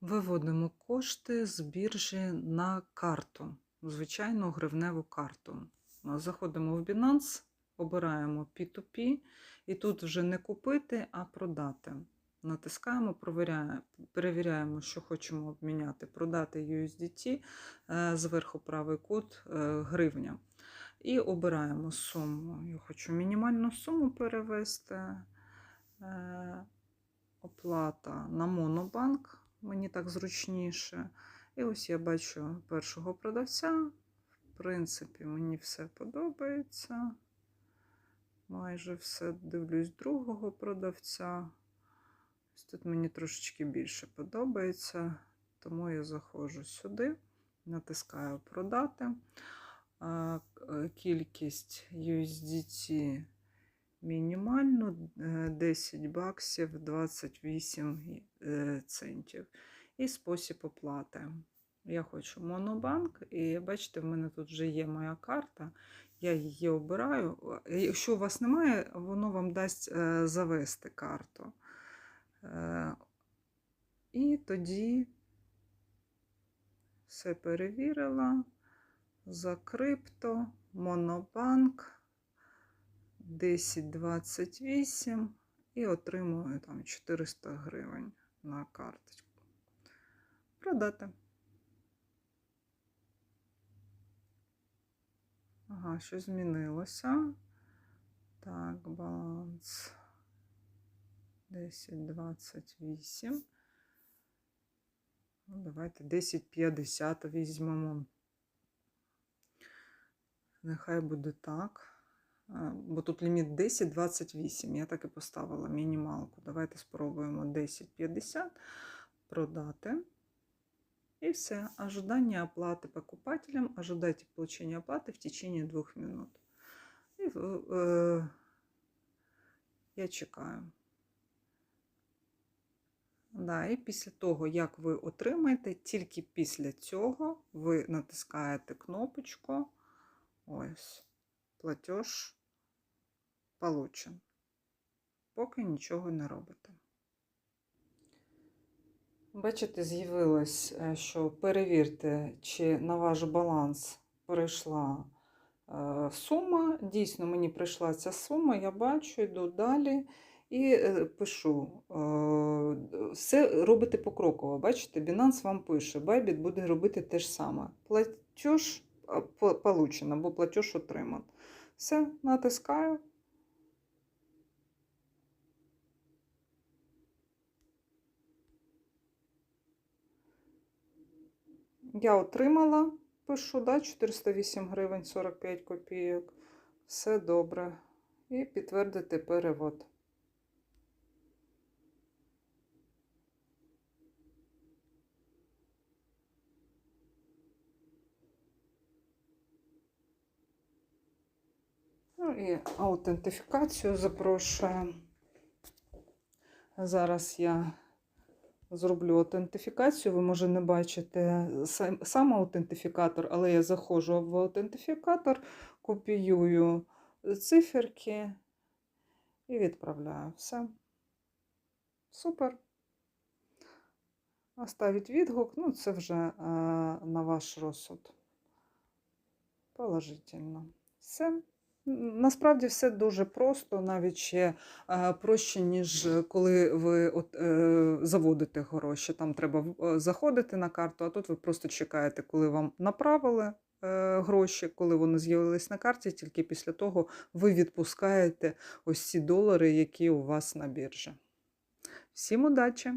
Виводимо кошти з біржі на карту, звичайну гривневу карту. Заходимо в Binance, обираємо P2P, і тут вже не купити, а продати. Натискаємо, перевіряємо, що хочемо обміняти, продати USDT, е, зверху правий кут е, гривня. І обираємо суму. Я хочу мінімальну суму перевести. Е, Оплата на Монобанк, мені так зручніше. І ось я бачу першого продавця. В принципі, мені все подобається. Майже все дивлюсь другого продавця. Ось тут мені трошечки більше подобається, тому я заходжу сюди, натискаю продати. Кількість USDT мінімальну е, 10 баксів 28 е, центів. І спосіб оплати. Я хочу монобанк, і бачите, в мене тут вже є моя карта. Я її обираю. Е, Якщо у вас немає, воно вам дасть е, завести карту. Е, І тоді все перевірила. За крипто, монобанк 1028 і отримую там 400 гривень на карточку. Продати. Ага, що змінилося? Так, баланс 1028. Ну, давайте 1050 візьмемо. Нехай буде так. Бо тут ліміт 10,28. Я так і поставила мінімалку. Давайте спробуємо 10,50 продати. И все. Ожидание оплаты покупателям. Ожидайте получения оплаты в течение двух минут. І е, я чекаю. Да, і після того, як ви отримаєте, тільки після цього ви натискаєте кнопочку. Ось, платеж получен. Поки нічого не робите. Бачите, з'явилось, е, що перевірте, чи на ваш баланс перейшла е, сума. Дійсно, мені прийшла ця сума, я бачу, йду далі і е, пишу. Все робите покроково. Бачите, Binance вам пише, Bybit буде робити те ж саме. Платеж получено, або платеж отриман. Все, натискаю. Я отримала, пишу, да, 408 гривень 45 копійок. Все добре. І підтвердити перевод. Ну і аутентифікацію запрошую. Зараз я зроблю аутентифікацію. Ви, може, не бачите сам, сам аутентифікатор, але я заходжу в аутентифікатор, копіюю циферки і відправляю. Все. Супер. Оставіть відгук, ну це вже е, на ваш розсуд. Положительно. Все. Насправді все дуже просто, навіть ще е, проще, ніж коли ви от, е, заводите гроші. Там треба е, заходити на карту, а тут ви просто чекаєте, коли вам направили е, гроші, коли вони з'явились на карті, тільки після того ви відпускаєте ось ці долари, які у вас на біржі. Всім удачі!